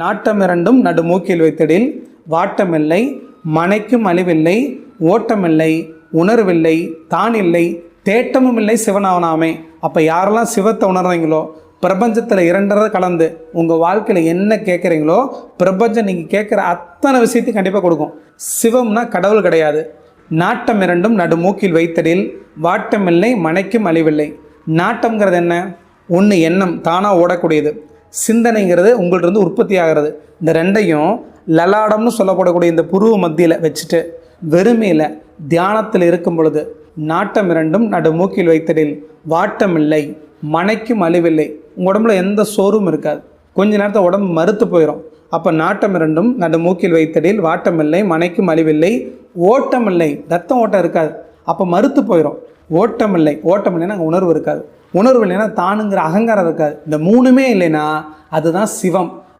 நாட்டமிரண்டும் நடுமூக்கில் வைத்திடில் வாட்டமில்லை மனைக்கும் அழிவில்லை ஓட்டமில்லை உணர்வில்லை தான் இல்லை தேட்டமும் இல்லை சிவனாவனாமே. அப்போ யாரெல்லாம் சிவத்தை உணர்றீங்களோ பிரபஞ்சத்தில் இரண்டரை கலந்து உங்கள் வாழ்க்கையில் என்ன கேட்குறீங்களோ பிரபஞ்சம் நீங்கள் கேட்குற அத்தனை விஷயத்தையும் கண்டிப்பாக கொடுக்கும். சிவம்னா கடவுள் கிடையாது. நாட்டம் இரண்டும் நடுமூக்கில் வைத்தடில் வாட்டமில்லை மனைக்கும் அழிவில்லை. நாட்டம்ங்கிறது என்ன? ஒன்று எண்ணம் தானாக ஓடக்கூடியது. சிந்தனைங்கிறது உங்கள்கிட்ட உற்பத்தி ஆகிறது. இந்த ரெண்டையும் லலாடம்னு சொல்லப்படக்கூடிய இந்த புருவ மத்தியில் வச்சுட்டு வெறுமையில் தியானத்தில் இருக்கும் பொழுது நாட்டம் இரண்டும் நடுமூக்கில் வைத்தடில் வாட்டமில்லை மனைக்கும் அழிவில்லை. உங்கள் உடம்புல எந்த சோறும் இருக்காது. கொஞ்ச நேரத்தில் உடம்பு மறுத்து போயிடும் அப்போ நாட்டம் இரண்டும் நடுமூக்கில் வைத்தடில் வாட்டமில்லை மனைக்கும் அழிவில்லை ஓட்டமில்லை ரத்தம் ஓட்டம் இருக்காது. அப்போ மறுத்து போயிடும் ஓட்டமில்லை ஓட்டம் இல்லைன்னா அங்கே உணர்வு இருக்காது. உணர்வு இல்லைன்னா தானுங்கிற அகங்காரம் இருக்காது. இந்த மூணுமே இல்லைன்னா அதுதான் சிவம்.